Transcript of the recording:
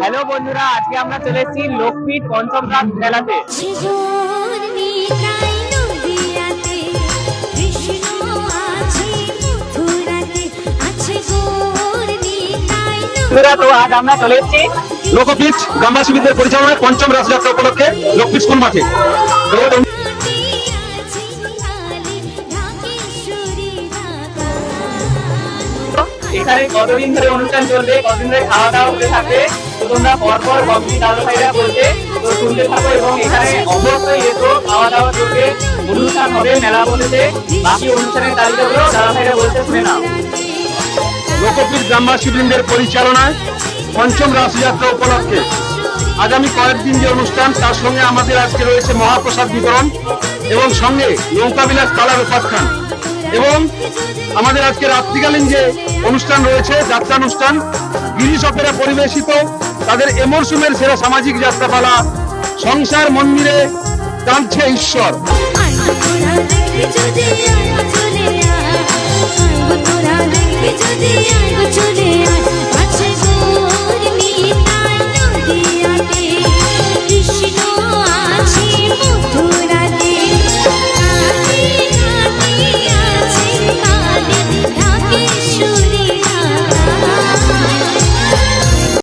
Hello বন্ধুরা আজকে আমরা চলে এসেছি লোকপীঠ পঞ্চম রাত মেলাতে। তো আজ আমরা চলে এসেছি। লোকপীঠ গ্রামবাসীদের পরিচালনায় পঞ্চম রাসযাত্রা উপলক্ষে লোকপীঠ স্কুল মাঠে। এখানে কতদিন ধরে অনুষ্ঠান চলবে, কতদিন ধরে খাওয়া দাওয়া হতে থাকবে, তো তোমরা পরপর কমিটি দাদা ভাইরা বলছে তো শুনতে থাকো এবং এখানে অবশ্যই এসো খাওয়া দাওয়া চলবে, অনুষ্ঠান হবে মেলা বলেছে, বাকি অনুষ্ঠানের তালিকাগুলো দাদা ভাইরা বলছে শুনে নাও। লোকপীঠ গ্রামবাসীবৃন্দের পরিচালনায় পঞ্চম রাসযাত্রা উপলক্ষে আগামী কয়েকদিন যে অনুষ্ঠান, তার সঙ্গে আমাদের আজকে রয়েছে মহাপ্রসাদ বিতরণ এবং সঙ্গে নৌকাবিলাস কালার উপাখ্যান। এবং আমাদের আজকে রাত্রিকালীন যে অনুষ্ঠান রয়েছে যাত্রা অনুষ্ঠান গিরিশ অপেরা পরিবেশিত, তাদের এ মরশুমের সেরা সামাজিক যাত্রাপালা, সংসার মন্দিরে টানছে ঈশ্বর। চলে আয় চলে আইগো